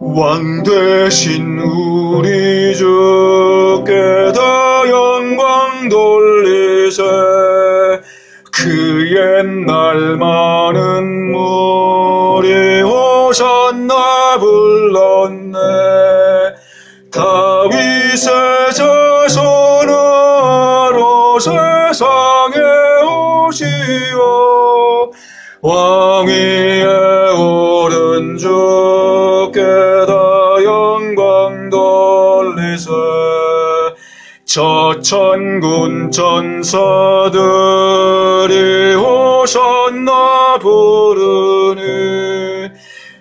왕 되신 우리 주께 다 영광 돌리세. 그 옛날 많은 무리 오셨나 불렀네. 다윗의 자손으로 세상에 오시어 왕위에 오른 주께 다 영광 돌리세. 저 천군 천사들이 오셨나 부르니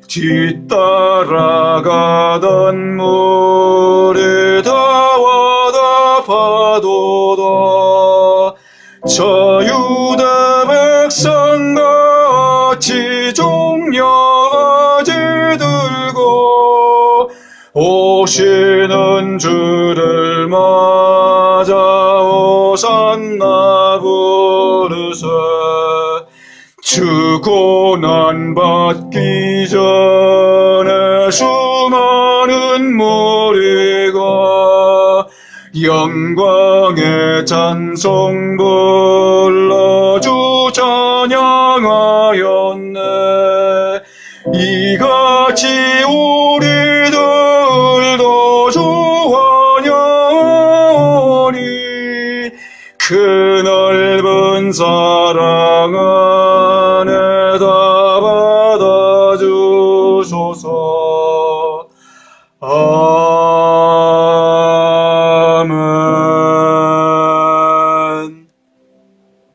뒤따라가던 무리 다 와다 파도다 저 유다 백성같이 종려지 들고 오시는 주를 맞아 오산나 부르세 주 고난 받기 전에 수많은 무리가 영광의 찬송 불러주 전영하였네. 이같이 우리들도 주하여니 그 넓은 사랑 안에 다 받아주소서. 아 uh...